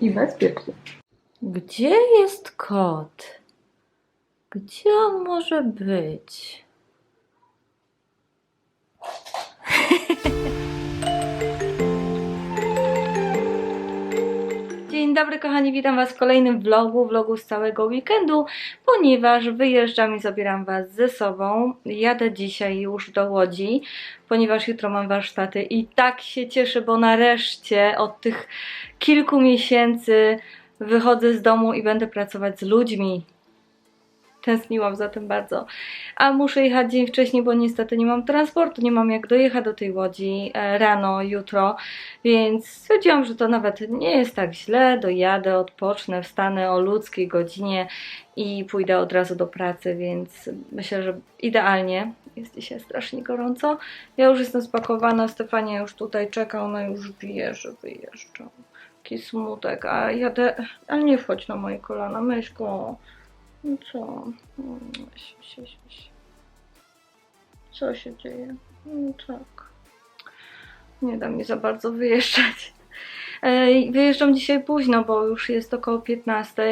i bezpiecznie. Gdzie jest kot? Gdzie on może być? Dzień dobry kochani, witam Was w kolejnym vlogu, vlogu z całego weekendu, ponieważ wyjeżdżam i zabieram Was ze sobą. Jadę dzisiaj już do Łodzi, ponieważ jutro mam warsztaty i tak się cieszę, bo nareszcie od tych kilku miesięcy wychodzę z domu i będę pracować z ludźmi. Tęskniłam za tym bardzo. A muszę jechać dzień wcześniej, bo niestety nie mam transportu, nie mam jak dojechać do tej łodzi e, rano, jutro, więc stwierdziłam, że to nawet nie jest tak źle. Dojadę, odpocznę, wstanę o ludzkiej godzinie i pójdę od razu do pracy, więc myślę, że idealnie. Jest dzisiaj strasznie gorąco. Ja już jestem spakowana, Stefania już tutaj czeka, ona już wie, że wyjeżdżam. Taki smutek, a jadę, ale nie wchodź na moje kolana, Myszko. No co? Co się dzieje? No tak. Nie da mi za bardzo wyjeżdżać. Ej, Wyjeżdżam dzisiaj późno, bo już jest około 15,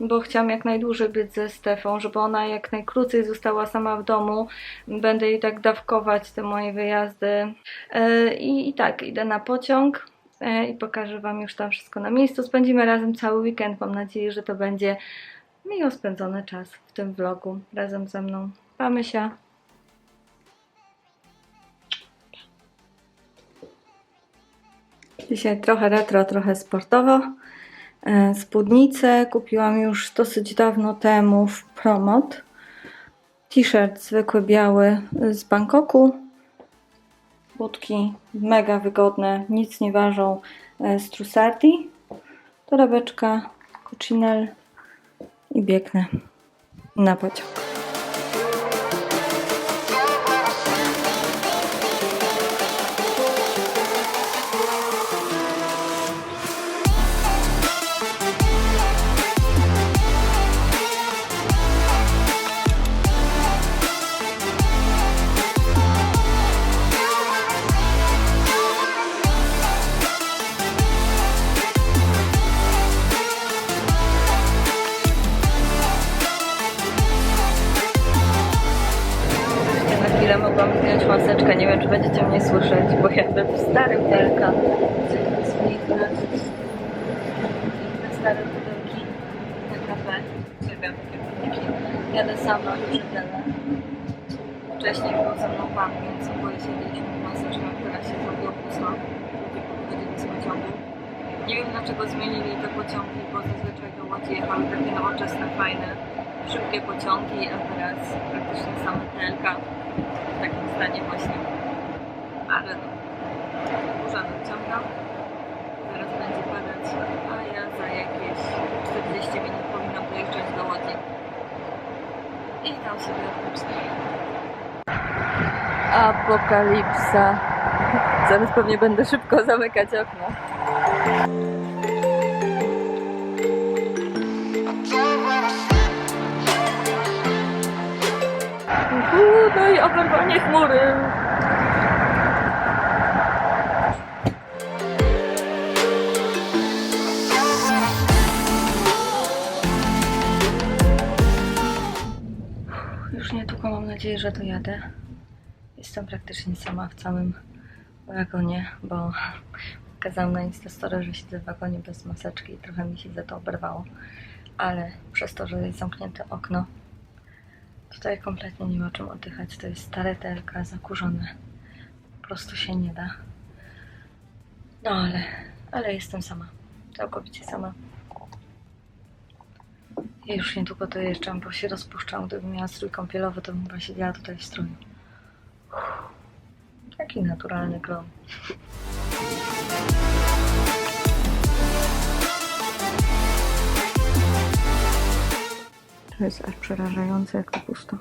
bo chciałam jak najdłużej być ze Stefą, żeby ona jak najkrócej została sama w domu. Będę jej tak dawkować te moje wyjazdy. E, I, I tak, idę na pociąg e, i pokażę Wam już tam wszystko na miejscu. Spędzimy razem cały weekend. Mam nadzieję, że to będzie miło spędzony czas w tym vlogu razem ze mną. Pa, Mysia. Dzisiaj trochę retro, trochę sportowo. E, Spódnicę kupiłam już dosyć dawno temu w Promot. T-shirt zwykły biały z Bangkoku. Budki mega wygodne, nic nie ważą e, z Trussardi. Torebeczka, Cucinel i biegnę na pociąg. Pociągi, a teraz praktycznie same TLK w takim stanie właśnie. Ale no, burza nadciąga, zaraz będzie padać, a ja za jakieś 40 minut powinnam dojeżdżać do Łodzi. I tam sobie odpocznę. Apokalipsa. Zaraz pewnie będę szybko zamykać okno. No i oberwanie chmury. Już niedługo mam nadzieję, że dojadę. Jestem praktycznie sama w całym wagonie, bo pokazałam na Instastory, że siedzę w wagonie bez maseczki i trochę mi się za to oberwało. Ale przez to, że jest zamknięte okno, Tutaj kompletnie nie ma czym oddychać. To jest stare TLK, zakurzone. Po prostu się nie da. No ale, ale jestem sama. Całkowicie sama. Ja już niedługo dojeżdżam, bo się rozpuszczam. Gdybym miała strój kąpielowy, to bym chyba siedziała tutaj w stroju. Taki naturalny glow. To jest aż przerażające, jak to pusto.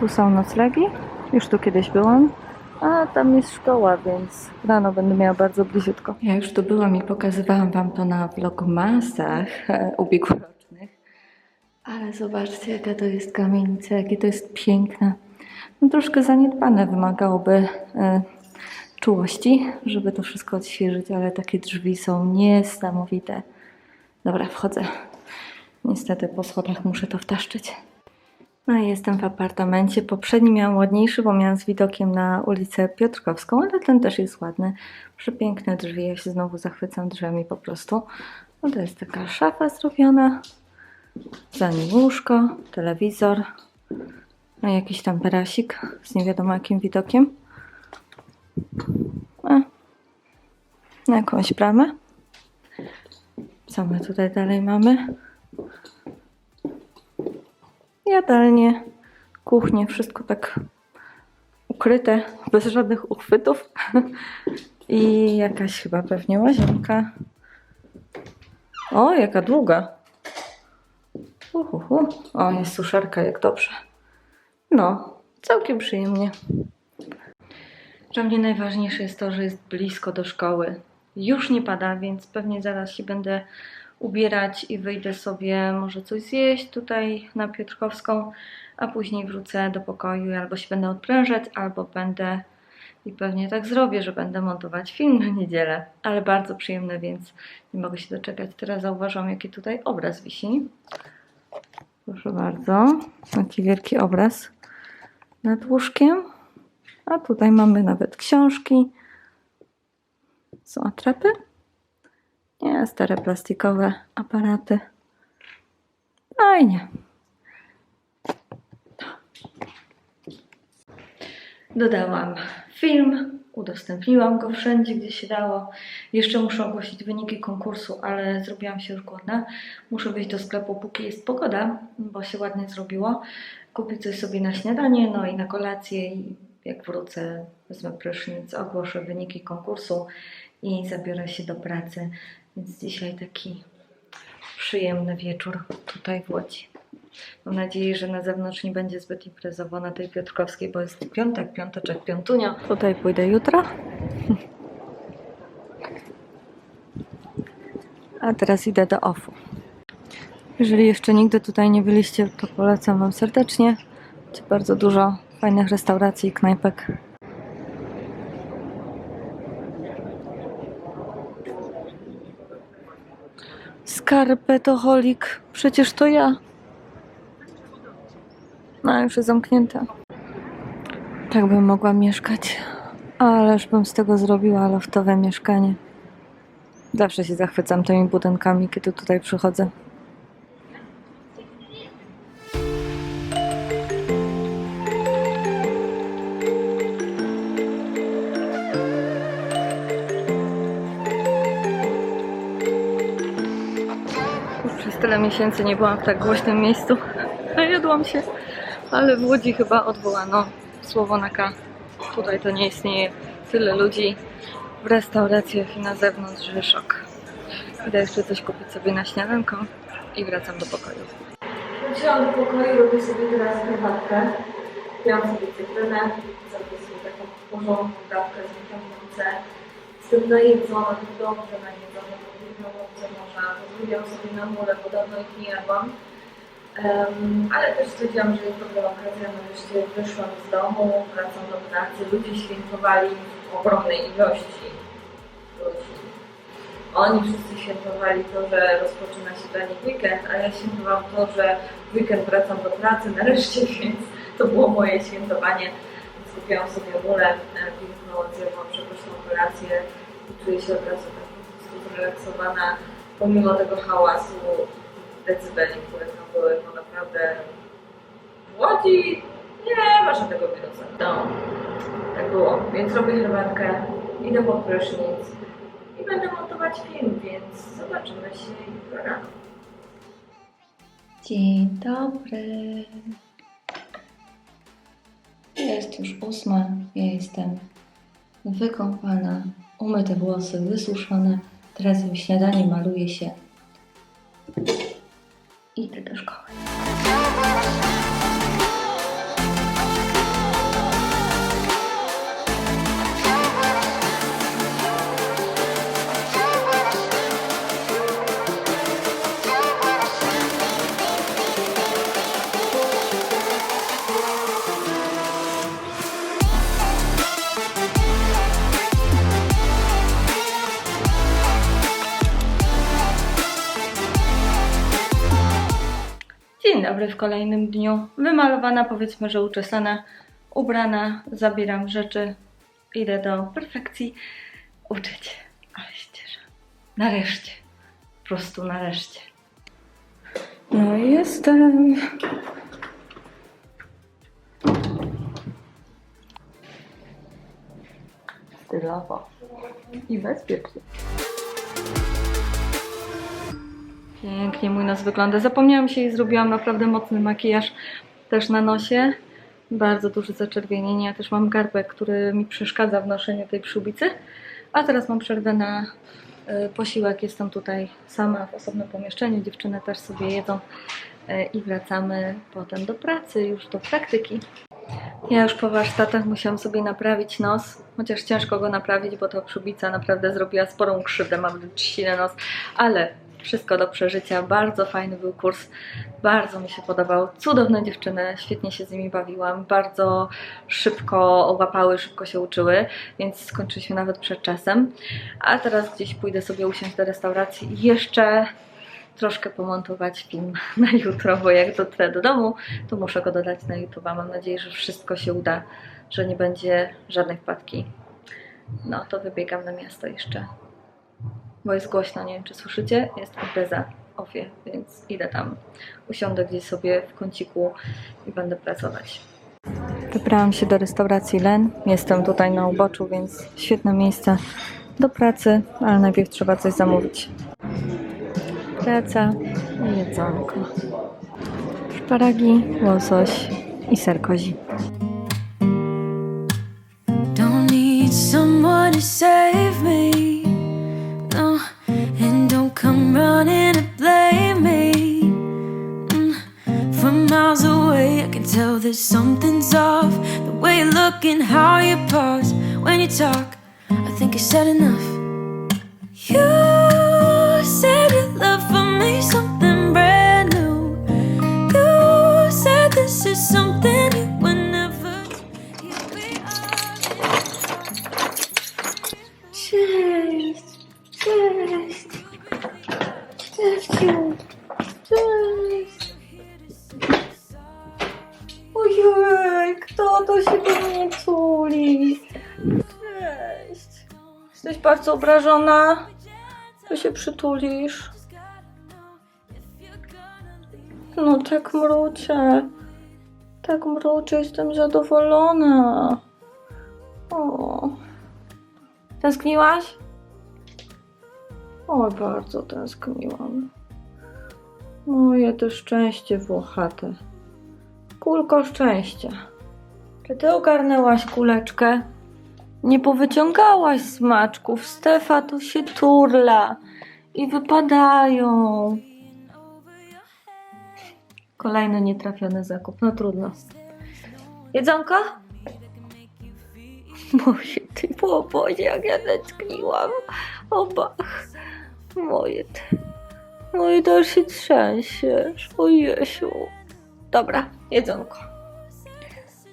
Tu są noclegi. Już tu kiedyś byłam. A tam jest szkoła, więc rano będę miała bardzo bliziutko. Ja już tu byłam i pokazywałam Wam to na vlogmasach e, ubiegłorocznych. Ale zobaczcie, jaka to jest kamienica, jakie to jest piękne. Troszkę zaniedbane, wymagałoby e, czułości, żeby to wszystko odświeżyć, ale takie drzwi są niesamowite. Dobra, wchodzę. Niestety po schodach muszę to wtaszczyć. No i jestem w apartamencie. Poprzedni miałam ładniejszy, bo miałam z widokiem na ulicę Piotrkowską, ale ten też jest ładny. Przepiękne drzwi, ja się znowu zachwycam drzwiami po prostu. No to jest taka szafa zrobiona. Za nim łóżko, telewizor. I jakiś tam perasik z nie wiadomo jakim widokiem. A, na jakąś bramę. Co my tutaj dalej mamy? Jadalnie, kuchnię, wszystko tak ukryte, bez żadnych uchwytów. I jakaś chyba pewnie łazienka. O, jaka długa. Uhuhu. O, jest suszarka, jak dobrze. No, całkiem przyjemnie. Dla mnie najważniejsze jest to, że jest blisko do szkoły. Już nie pada, więc pewnie zaraz się będę ubierać i wyjdę sobie może coś zjeść tutaj na Piotrkowską, a później wrócę do pokoju i albo się będę odprężać, albo będę i pewnie tak zrobię, że będę montować film na niedzielę, ale bardzo przyjemne, więc nie mogę się doczekać. Teraz zauważam, jaki tutaj obraz wisi. Proszę bardzo, taki wielki obraz nad łóżkiem. A tutaj mamy nawet książki. Są atrapy? Nie, stare plastikowe aparaty. Fajnie. Dodałam film, udostępniłam go wszędzie, gdzie się dało. Jeszcze muszę ogłosić wyniki konkursu, ale zrobiłam się już głodna. Muszę wyjść do sklepu, póki jest pogoda, bo się ładnie zrobiło. Kupić coś sobie na śniadanie, no i na kolację. I jak wrócę, wezmę prysznic, ogłoszę wyniki konkursu i zabiorę się do pracy. Więc dzisiaj taki przyjemny wieczór tutaj w Łodzi. Mam nadzieję, że na zewnątrz nie będzie zbyt imprezowo na tej Piotrkowskiej, bo jest piątek, piąteczek, piątunio. Tutaj pójdę jutro. A teraz idę do OFU. Jeżeli jeszcze nigdy tutaj nie byliście, to polecam Wam serdecznie. Macie bardzo dużo fajnych restauracji i knajpek. Skarpetoholik, przecież to ja. No, już jest zamknięta. Tak bym mogła mieszkać. Ależ bym z tego zrobiła loftowe mieszkanie. Zawsze się zachwycam tymi budynkami, kiedy tutaj przychodzę. Już przez tyle miesięcy nie byłam w tak głośnym miejscu. Najadłam się, ale w Łodzi chyba odwołano słowo na K. Tutaj to nie istnieje tyle ludzi w restauracjach i na zewnątrz, że szok. Idę jeszcze coś kupić sobie na śniadanko i wracam do pokoju. Wróciłam do pokoju, robię sobie teraz herbatkę. Kupiłam sobie cytrynę, zrobię sobie taką porządną dawkę z witaminem C. Jestem najedzona, dobrze najedzona, nie co można. Pozwoliłam sobie na mule, bo dawno ich nie jadłam. Ale też stwierdziłam, że jest dobra okazja, nareszcie wyszłam z domu, wracam do pracy, ludzie świętowali w ogromnej ilości ludzi. Oni wszyscy świętowali to, że rozpoczyna się dla nich weekend, a ja świętowałam to, że weekend wracam do pracy nareszcie, więc to było moje świętowanie. Więc kupiłam sobie mulę, e, piękną, zjadłam przepyszną kolację i czuję się od razu tak zrelaksowana, pomimo tego hałasu, decybeli, które tam to naprawdę w Łodzi nie ma żadnego wirusa. No, tak było. Więc robię herbatkę, idę po prysznic i będę montować film, więc zobaczymy się jutro rano. Dzień dobry. Jest już ósma, ja jestem wykąpana, umyte włosy, wysuszone. Teraz jem śniadanie, maluję się. Idę do szkoły. W kolejnym dniu. Wymalowana, powiedzmy, że uczesana, ubrana, zabieram rzeczy, idę do perfekcji uczyć. Ale się cieszę. Nareszcie. Po prostu nareszcie. No i jestem. Stylowo i bezpiecznie. Pięknie mój nos wygląda. Zapomniałam się i zrobiłam naprawdę mocny makijaż też na nosie. Bardzo duże zaczerwienienie. Ja też mam garbek, który mi przeszkadza w noszeniu tej przyłbicy. A teraz mam przerwę na y, posiłek. Jestem tutaj sama w osobnym pomieszczeniu. Dziewczyny też sobie jedzą y, i wracamy potem do pracy, już do praktyki. Ja już po warsztatach musiałam sobie naprawić nos, chociaż ciężko go naprawić, bo ta przyłbica naprawdę zrobiła sporą krzywdę, mam trzcinę nos, ale wszystko do przeżycia. Bardzo fajny był kurs, bardzo mi się podobał. Cudowne dziewczyny, świetnie się z nimi bawiłam, bardzo szybko łapały, szybko się uczyły, więc skończyliśmy nawet przed czasem. A teraz gdzieś pójdę sobie usiąść do restauracji i jeszcze troszkę pomontować film na jutro, bo jak dotrę do domu, to muszę go dodać na YouTube. Mam nadzieję, że wszystko się uda, że nie będzie żadnej wpadki. No to wybiegam na miasto jeszcze, bo jest głośno, nie wiem czy słyszycie, jest impreza ofie, więc idę tam, usiądę gdzieś sobie w kąciku i będę pracować. Wybrałam się do restauracji Len. Jestem tutaj na uboczu, więc świetne miejsce do pracy, ale najpierw trzeba coś zamówić. Praca i jedzonko. Szparagi, łosoś i ser kozi. Don't need someone to save me. And don't come running to blame me. Mm, From miles away, I can tell that something's off. The way you look and how you pause when you talk. I think I said enough. You said your love for me something obrażona? To się przytulisz. No tak mruczę. Tak mruczę, jestem zadowolona. O. Tęskniłaś? Oj, bardzo tęskniłam. Moje to szczęście włochate. Kulko szczęścia. Czy ty ogarnęłaś kuleczkę? Nie powyciągałaś smaczków. Stefa to się turla i wypadają. Kolejny nietrafiony zakup. No trudno. Jedzonko? Moje ty łopozie, jak ja tęskniłam. O bach. Moje ty. Moje też się trzęsiesz. O Jesiu. Dobra, jedzonko.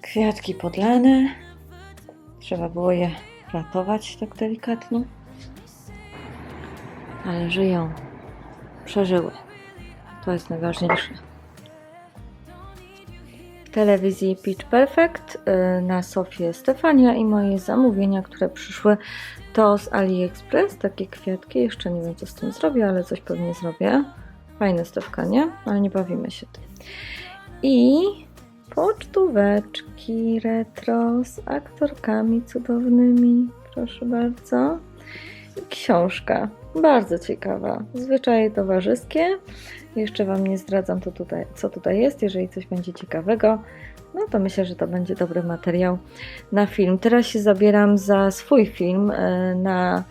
Kwiatki podlane. Trzeba było je ratować tak delikatnie. Ale żyją. Przeżyły. To jest najważniejsze. W telewizji Pitch Perfect y, na sofie Stefania i moje zamówienia, które przyszły to z AliExpress, takie kwiatki, jeszcze nie wiem co z tym zrobię, ale coś pewnie zrobię. Fajne Stefka, nie? Ale nie bawimy się tym. I pocztóweczki retro z aktorkami cudownymi, proszę bardzo. Książka, bardzo ciekawa. Zwyczaje towarzyskie. Jeszcze Wam nie zdradzam, to tutaj, co tutaj jest. Jeżeli coś będzie ciekawego, no to myślę, że to będzie dobry materiał na film. Teraz się zabieram za swój film e, na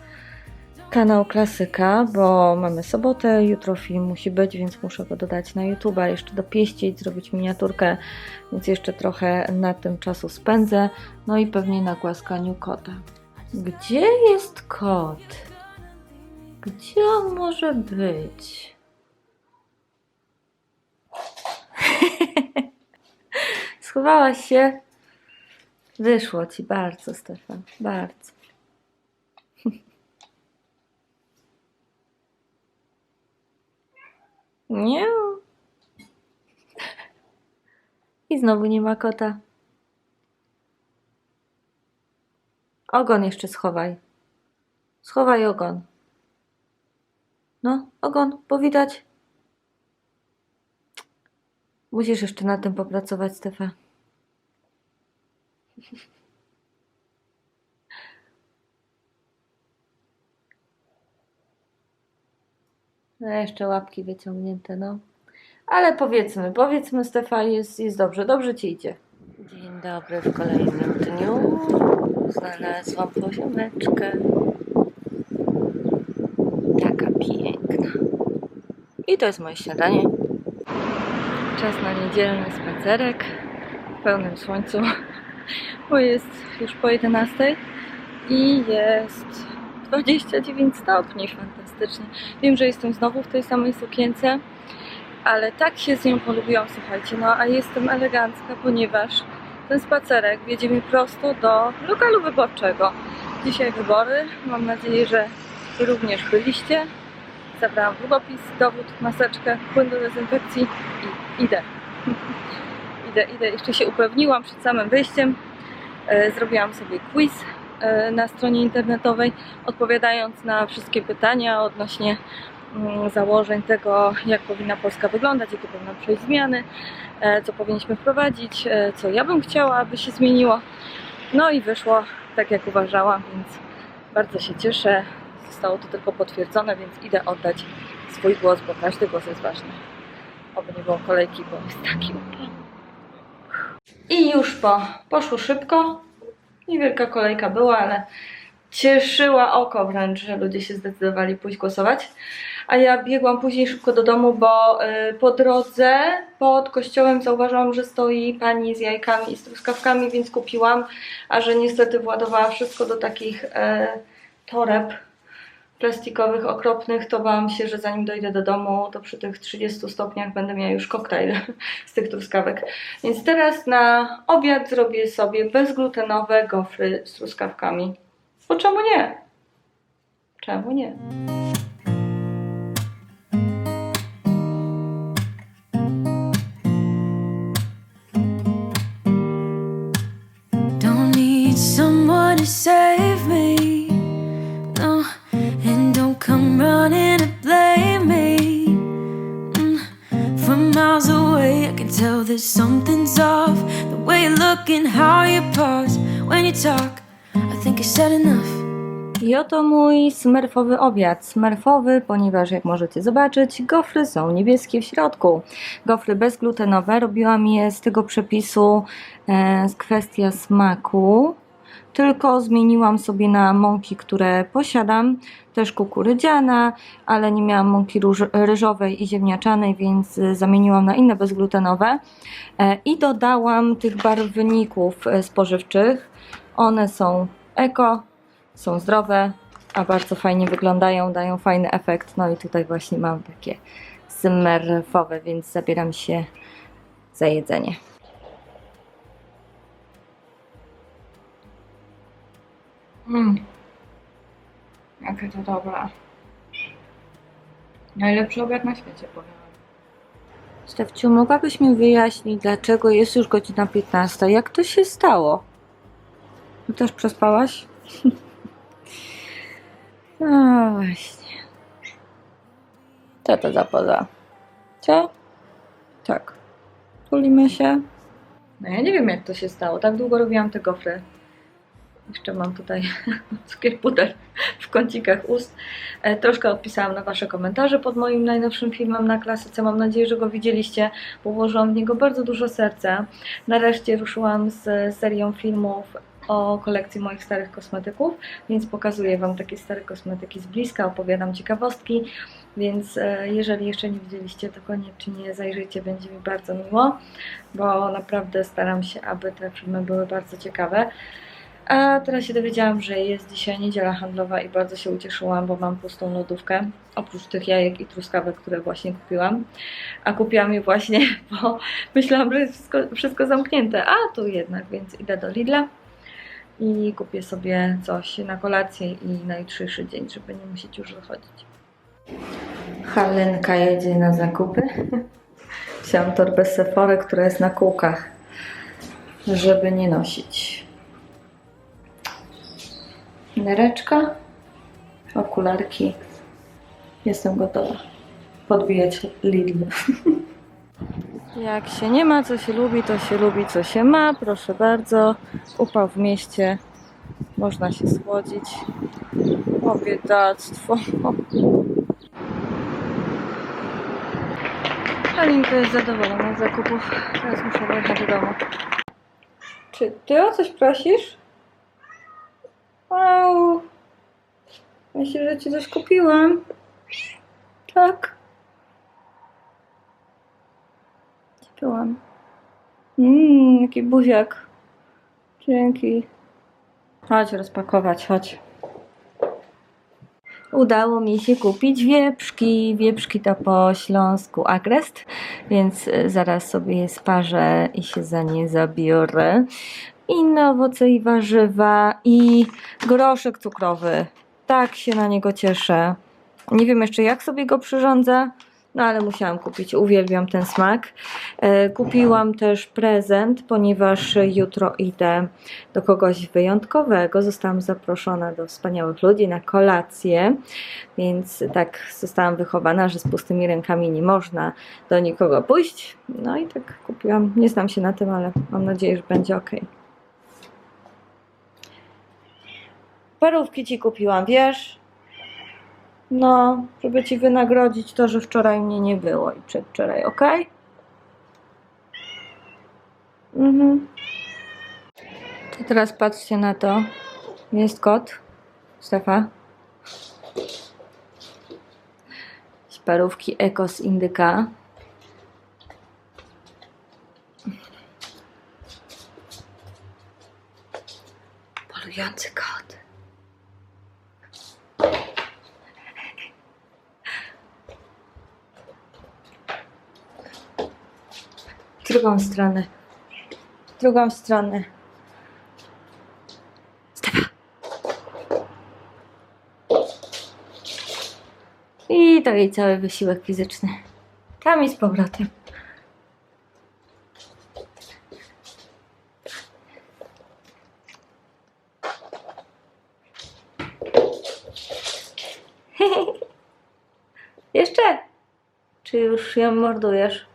kanał Klasyka, bo mamy sobotę, jutro film musi być, więc muszę go dodać na YouTube, jeszcze dopieścić, zrobić miniaturkę, więc jeszcze trochę na tym czasu spędzę. No i pewnie na głaskaniu kota. Gdzie jest kot? Gdzie on może być? Schowałaś się? Wyszło ci bardzo, Stefan, bardzo. Nie. I znowu nie ma kota. Ogon jeszcze schowaj. Schowaj ogon. No, ogon, bo widać. Musisz jeszcze nad tym popracować, Stefa. No, jeszcze łapki wyciągnięte, no. Ale powiedzmy, powiedzmy, Stefa, jest, jest dobrze, dobrze ci idzie. Dzień dobry w kolejnym dniu. Znalazłam poziomeczkę. Taka piękna. I to jest moje śniadanie. Czas na niedzielny spacerek w pełnym słońcu, bo jest już po 11 i jest 29 stopni, fantastycznie. Wiem, że jestem znowu w tej samej sukience, ale tak się z nią polubiłam, słuchajcie, no a jestem elegancka, ponieważ ten spacerek wiedzie mi prosto do lokalu wyborczego. Dzisiaj wybory, mam nadzieję, że również byliście. Zabrałam długopis, dowód, maseczkę, płyn do dezynfekcji i idę. idę, idę. Jeszcze się upewniłam przed samym wyjściem. E, Zrobiłam sobie quiz na stronie internetowej, odpowiadając na wszystkie pytania odnośnie mm, założeń tego, jak powinna Polska wyglądać, jakie powinny przejść zmiany, e, co powinniśmy wprowadzić, e, co ja bym chciała, aby się zmieniło. No i wyszło tak, jak uważałam, więc bardzo się cieszę. Zostało to tylko potwierdzone, więc idę oddać swój głos, bo każdy głos jest ważny. Oby nie było kolejki, bo jest taki. I już po, poszło szybko. Niewielka kolejka była, ale cieszyła oko wręcz, że ludzie się zdecydowali pójść głosować. A ja biegłam później szybko do domu, bo y, po drodze pod kościołem zauważyłam, że stoi pani z jajkami i z truskawkami, więc kupiłam, a że niestety władowała wszystko do takich y, toreb plastikowych, okropnych, to bałam się, że zanim dojdę do domu, to przy tych 30 stopniach będę miała już koktajl z tych truskawek. Więc teraz na obiad zrobię sobie bezglutenowe gofry z truskawkami. Bo czemu nie? Czemu nie? I oto mój smerfowy obiad. Smerfowy, ponieważ jak możecie zobaczyć, gofry są niebieskie w środku. Gofry bezglutenowe. Robiłam je z tego przepisu e, kwestia smaku. Tylko zmieniłam sobie na mąki, które posiadam, też kukurydziana, ale nie miałam mąki róż- ryżowej i ziemniaczanej, więc e, zamieniłam na inne bezglutenowe. E, I dodałam tych barwników e, spożywczych. One są eko, są zdrowe, a bardzo fajnie wyglądają, dają fajny efekt. No i tutaj właśnie mam takie smerfowe, więc zabieram się za jedzenie. Mmm. Jakie to dobre. Najlepszy obiad na świecie, powiem. Stefciu, mogłabyś mi wyjaśnić, dlaczego jest już godzina 15? Jak to się stało? Ty też przespałaś? No właśnie. Co to za poza? Co? Tak. Tulimy się. No ja nie wiem jak to się stało. Tak długo robiłam te gofry. Jeszcze mam tutaj cukier puder w kącikach ust. E, troszkę odpisałam na Wasze komentarze pod moim najnowszym filmem na klasyce. Mam nadzieję, że go widzieliście, bo włożyłam w niego bardzo dużo serca. Nareszcie ruszyłam z serią filmów o kolekcji moich starych kosmetyków, więc pokazuję Wam takie stare kosmetyki z bliska, opowiadam ciekawostki, więc e, jeżeli jeszcze nie widzieliście, to koniecznie zajrzyjcie, będzie mi bardzo miło, bo naprawdę staram się, aby te filmy były bardzo ciekawe. A teraz się dowiedziałam, że jest dzisiaj niedziela handlowa i bardzo się ucieszyłam, bo mam pustą lodówkę, oprócz tych jajek i truskawek, które właśnie kupiłam. A kupiłam je właśnie, bo myślałam, że jest wszystko, wszystko zamknięte, a tu jednak, więc idę do Lidla i kupię sobie coś na kolację i na jutrzejszy dzień, żeby nie musieć już wychodzić. Halenka jedzie na zakupy. Wziąłam torbę Sephory, która jest na kółkach. żeby nie nosić. Nereczka, okularki. Jestem gotowa podbijać Lidl. Jak się nie ma, co się lubi, to się lubi, co się ma. Proszę bardzo. Upał w mieście. Można się schłodzić. O biedactwo. Alinka jest zadowolona z zakupów. Teraz muszę wrócić do domu. Czy ty o coś prosisz? Wow. Myślę, że ci coś kupiłam. Tak. Byłam? Mmm, jaki buziak. Dzięki. Chodź rozpakować, chodź. Udało mi się kupić wieprzki. Wieprzki to po śląsku agrest, więc y, zaraz sobie je sparzę i się za nie zabiorę. Inne owoce i warzywa i groszek cukrowy. Tak się na niego cieszę. Nie wiem jeszcze jak sobie go przyrządzę, no ale musiałam kupić. Uwielbiam ten smak. E, Kupiłam też prezent, ponieważ jutro idę do kogoś wyjątkowego. Zostałam zaproszona do wspaniałych ludzi na kolację, więc tak zostałam wychowana, że z pustymi rękami nie można do nikogo pójść. No i tak kupiłam. Nie znam się na tym, ale mam nadzieję, że będzie ok. Parówki ci kupiłam, wiesz? No, żeby ci wynagrodzić to, że wczoraj mnie nie było i przedwczoraj, ok? Mhm. To teraz patrzcie na to. Jest kot. Stefa. Parówki Eko z Indyka. Polujący kot. W drugą stronę. W drugą stronę. I to jej cały wysiłek fizyczny. Tam i z powrotem. Jeszcze? Czy już ją mordujesz?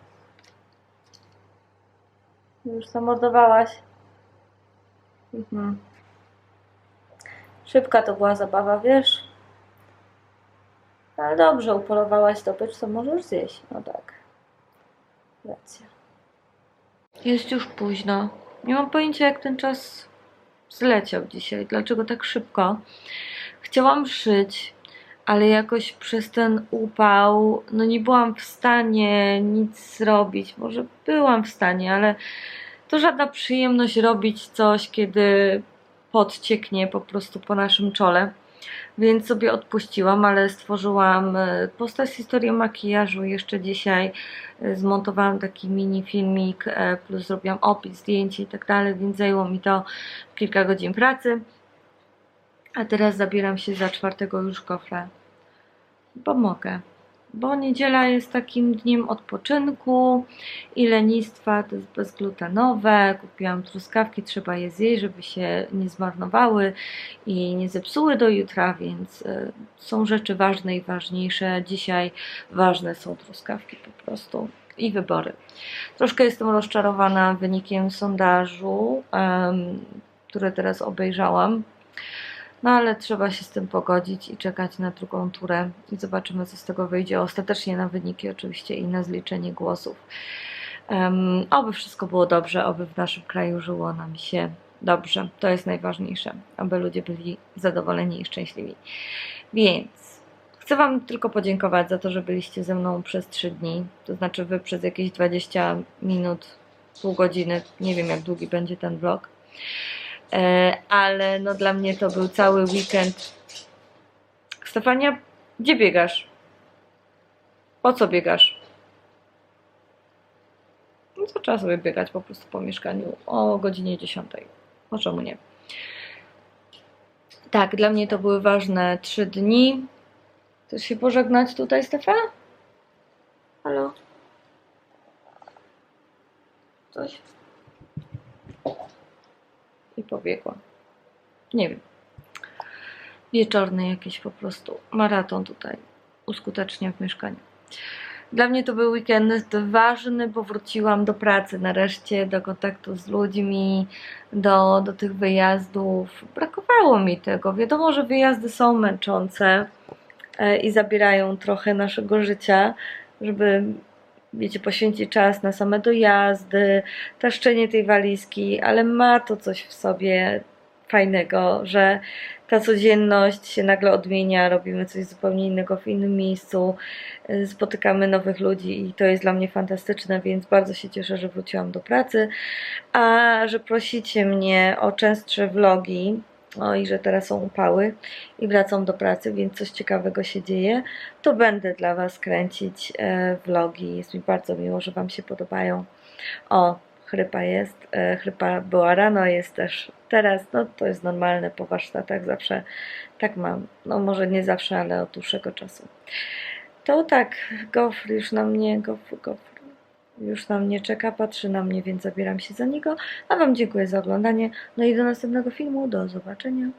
Zamordowałaś. Mhm. Szybka to była zabawa, wiesz? Ale dobrze, upolowałaś zdobycz, to możesz zjeść. No tak. Racja. Jest już późno. Nie mam pojęcia, jak ten czas zleciał dzisiaj. Dlaczego tak szybko? Chciałam szyć, ale jakoś przez ten upał, no nie byłam w stanie nic zrobić. Może byłam w stanie, ale to żadna przyjemność robić coś, kiedy pot cieknie po prostu po naszym czole. Więc sobie odpuściłam, ale stworzyłam e, postać historię makijażu jeszcze dzisiaj. e, Zmontowałam taki mini filmik, e, plus zrobiłam opis, zdjęcie i tak dalej, więc zajęło mi to kilka godzin pracy. A teraz zabieram się za czwartego już kofla. Bo mogę. Bo niedziela jest takim dniem odpoczynku i lenistwa, to jest bezglutenowe. Kupiłam truskawki, trzeba je zjeść, żeby się nie zmarnowały i nie zepsuły do jutra, więc y, są rzeczy ważne i ważniejsze. Dzisiaj ważne są truskawki po prostu i wybory. Troszkę jestem rozczarowana wynikiem sondażu, które teraz obejrzałam. No ale trzeba się z tym pogodzić i czekać na drugą turę i zobaczymy, co z tego wyjdzie. Ostatecznie na wyniki oczywiście i na zliczenie głosów. Um, oby wszystko było dobrze, oby w naszym kraju żyło nam się dobrze. To jest najważniejsze, aby ludzie byli zadowoleni i szczęśliwi. Więc chcę Wam tylko podziękować za to, że byliście ze mną przez 3 dni. To znaczy Wy przez jakieś 20 minut, pół godziny. Nie wiem, jak długi będzie ten vlog. E, ale no dla mnie to był cały weekend. Stefania, gdzie biegasz? Po co biegasz? No to trzeba sobie biegać po prostu po mieszkaniu o godzinie 10. O czemu nie? Tak, dla mnie to były ważne trzy dni. Chcesz się pożegnać tutaj, Stefan? Halo? Coś? I pobiegłam. Nie wiem. Wieczorny jakiś po prostu maraton tutaj uskuteczniam w mieszkaniu. Dla mnie to był weekend ważny, bo wróciłam do pracy nareszcie, do kontaktu z ludźmi, do, do tych wyjazdów. Brakowało mi tego. Wiadomo, że wyjazdy są męczące e, i zabierają trochę naszego życia, żeby wiecie, poświęcić czas na same dojazdy, taszczenie tej walizki, ale ma to coś w sobie fajnego, że ta codzienność się nagle odmienia, robimy coś zupełnie innego w innym miejscu, y, spotykamy nowych ludzi i to jest dla mnie fantastyczne, więc bardzo się cieszę, że wróciłam do pracy, a że prosicie mnie o częstsze vlogi, o i że teraz są upały i wracam do pracy, więc coś ciekawego się dzieje, to będę dla Was kręcić e, vlogi. Jest mi bardzo miło, że Wam się podobają. O, chrypa jest. E, chrypa była rano, jest też teraz. No to jest normalne po warsztatach, zawsze tak mam. No może nie zawsze, ale od dłuższego czasu. To tak, gofr już na mnie, gofr, gofr. Już na mnie czeka, patrzy na mnie, więc zabieram się za niego. A Wam dziękuję za oglądanie. No i do następnego filmu. Do zobaczenia.